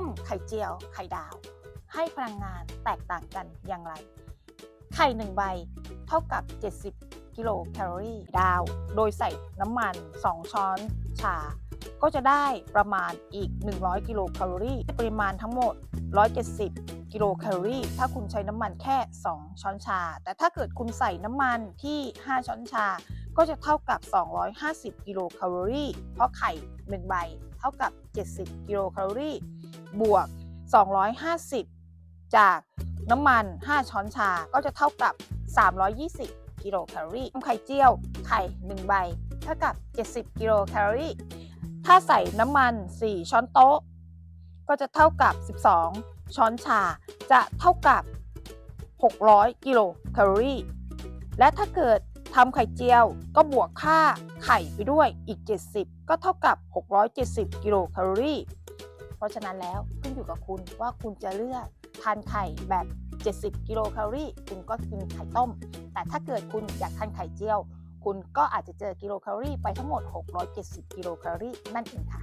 ต้มไข่เจียว ไข่ดาว ให้พลังงานแตกต่างกันอย่างไร ไข่หนึ่งใบเท่ากับ 70 กิโลแคลอรี่ดาว โดยใส่น้ำมัน 2 ช้อนชา ก็จะได้ประมาณอีก 100 กิโลแคลอรี่ ปริมาณทั้งหมด 170 กิโลแคลอรี่ ถ้าคุณใช้น้ำมันแค่ 2 ช้อนชา แต่ถ้าเกิดคุณใส่น้ำมันที่ 5 ช้อนชาก็จะเท่ากับ 250 กิโลแคลอรี่ เพราะไข่1ใบ เท่ากับ 70 กิโลแคลอรี่ บวก 250 จากน้ำมัน 5 ช้อนชา ก็จะเท่ากับ 320 กิโลแคลอรี่ไข่เจียว ไข่ 1 ใบ เท่ากับ 70 กิโลแคลอรี่ ถ้าใส่น้ำมัน 4 ช้อนโต๊ะ ก็จะเท่ากับ 12 ช้อนชา จะเท่ากับ 600 กิโลแคลอรี่ และถ้าเกิดทำไข่เจียวก็บวกค่าไข่ไปด้วยอีก 70 ก็เท่ากับ 670 กิโลแคลอรี่ เพราะฉะนั้นแล้วขึ้นอยู่กับคุณว่าคุณจะเลือกทานไข่แบบ 70 กิโลแคลอรี่ คุณก็กินไข่ต้ม แต่ถ้าเกิดคุณอยากทานไข่เจียว คุณก็อาจจะเจอกิโลแคลอรี่ไปทั้งหมด 670 กิโลแคลอรี่นั่นเองค่ะ